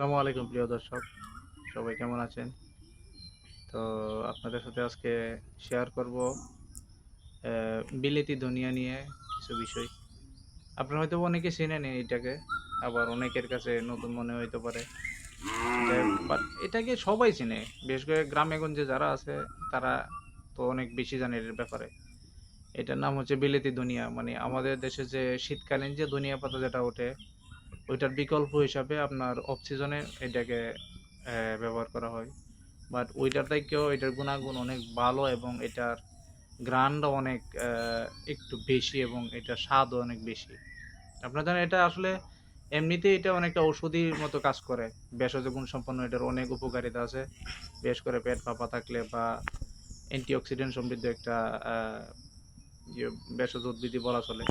আসসালামু আলাইকুম, প্রিয় দর্শক। সবাই কেমন আছেন? তো আপনাদের সাথে আজকে শেয়ার করব বিলেতি দুনিয়া নিয়ে কিছু বিষয়। আপনারা হয়তো অনেকে চেনেন এটাকে আবার অনেকের কাছে নতুন মনে হইতে পারে। এটা- এটাকে সবাই চেনে, বিশেষ করে গ্রামে গঞ্জে যারা আছে, তারা তো অনেক বেশি জানে এর ব্যাপারে। এটার নাম হচ্ছে বিলেতি দুনিয়া। মানে আমাদের দেশে যে শীতকালীন যে দুনিয়া পাতা যেটা ওঠে ওইটার বিকল্প হিসাবে আপনার অফ সিজনে এটাকে ব্যবহার করা হয়। বাট ওইটার থেকেও এটার গুণাগুণ অনেক ভালো এবং এটার গ্রানটা অনেক একটু বেশি এবং এটার স্বাদও অনেক বেশি। আপনার জানেন এটা আসলে এমনিতেই এটা অনেকটা ওষুধির মতো কাজ করে। ভেষজ গুণ সম্পন্ন এটার অনেক উপকারিতা আছে। বিশেষ করে পেট ফাঁপা থাকলে বা অ্যান্টিঅক্সিডেন্ট সমৃদ্ধ একটা ইয়ে ভেষজ উদ্ভিদই বলা চলে।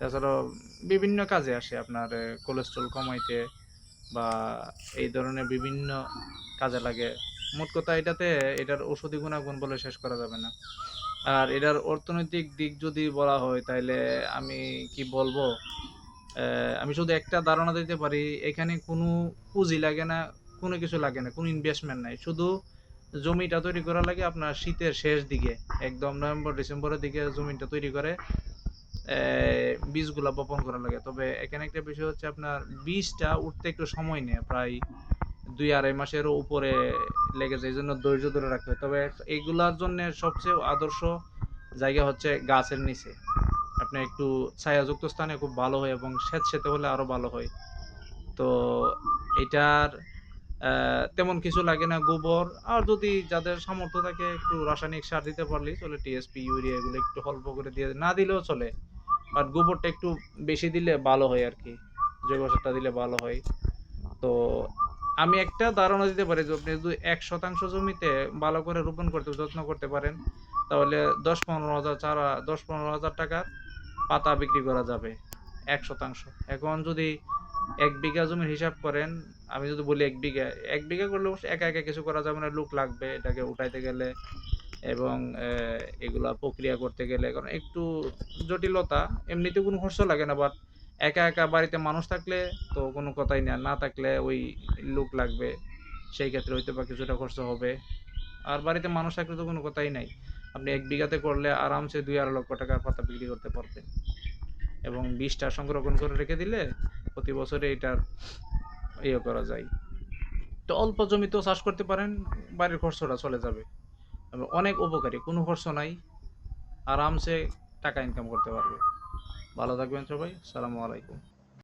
তাছাড়াও বিভিন্ন কাজে আসে আপনার কোলেস্ট্রল কমাইতে বা এই ধরনের বিভিন্ন কাজে লাগে। মোট কথা এটাতে এটার ঔষধি গুণাগুণ বলে শেষ করা যাবে না। আর এটার অর্থনৈতিক দিক যদি বলা হয় তাহলে আমি কি বলব? আমি শুধু একটা ধারণা দিতে পারি, এখানে কোনো পুঁজি লাগে না, কোনো কিছু লাগে না, কোনো ইনভেস্টমেন্ট নাই। শুধু জমিটা তৈরি করা লাগে আপনার শীতের শেষ দিকে, একদম নভেম্বর, ডিসেম্বরের দিকে জমিটা তৈরি করে। বীজগুলা বপন করা লাগে। তবে এখানে একটা বিষয় হচ্ছে আপনার বীজটা উঠতে একটু সময় নেয়, প্রায় দুই আড়াই মাসের উপরে লেগে যায় এই জন্য ধৈর্য ধরে রাখতে হয়। তবে এগুলার জন্য সবচেয়ে আদর্শ জায়গা হচ্ছে গাছের নিচে। আপনি একটু ছায়াযুক্ত স্থানে খুব ভালো হয় এবং স্যাঁতসেঁতে হলে আরও ভালো হয়। তো এটার তেমন কিছু লাগে না গোবর। আর যদি যাদের সামর্থ্য থাকে একটু রাসায়নিক সার দিতে পারলেই চলে টিএসপি ইউরিয়া এগুলো একটু অল্প করে দিয়ে না দিলেও চলে। বাট গোবরটা একটু বেশি দিলে ভালো হয় আর কি। জৈব সারটা দিলে ভালো হয়। তো আমি একটা ধারণা দিতে পারি যে আপনি যদি এক শতাংশ জমিতে ভালো করে রোপণ করতে, যত্ন করতে পারেন, তাহলে দশ পনেরো হাজার চারা, দশ পনেরো হাজার টাকার পাতা বিক্রি করা যাবে এক শতাংশ। এখন যদি এক বিঘা জমির হিসাব করেন, আমি যদি বলি এক বিঘা এক বিঘা করলে একা একা কিছু করা যাবে না, লোক লাগবে এটাকে উঠাইতে গেলে। এবং এগুলা প্রক্রিয়া করতে গেলে কারণ একটু জটিলতা, এমনিতে কোনো খরচ লাগে না বাট একা একা বাড়িতে মানুষ থাকলে তো কোনো কথাই না না থাকলে ওই লোক লাগবে, সেই ক্ষেত্রে হয়তো বা কিছুটা খরচ হবে। আর বাড়িতে মানুষ থাকলে তো কোনো কথাই নাই, আপনি এক বিঘাতে করলে আরামসে দুই আড়াই লক্ষ টাকার পাতা বিক্রি করতে পারবেন। এবং বীজটা সংরক্ষণ করে রেখে দিলে প্রতি বছরে এটার ইয়ে করা যায়। তো অল্প জমিতেও চাষ করতে পারেন, বাড়ির খরচটা চলে যাবে। অনেক উপকারী, কোনো খরচ নাই। আরামসে টাকা ইনকাম করতে পারবে। ভালো থাকবেন সবাই সালামু আলাইকুম।